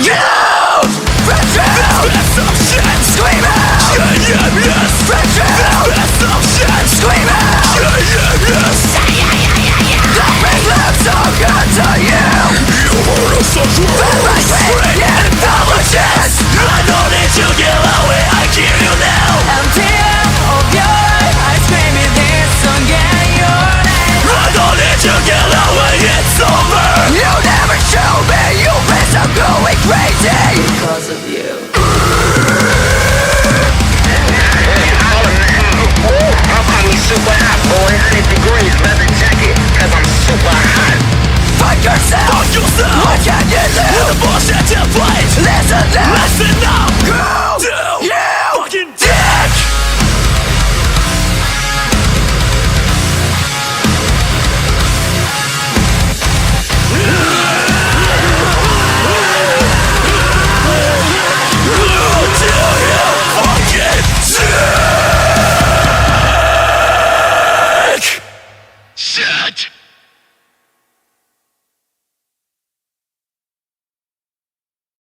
Yeah! Yeah, yeah! Yeah, yeah, yeah, you! You are a! I know that you give away, I you now! Of your life, I scream this song, your name! I know that you give you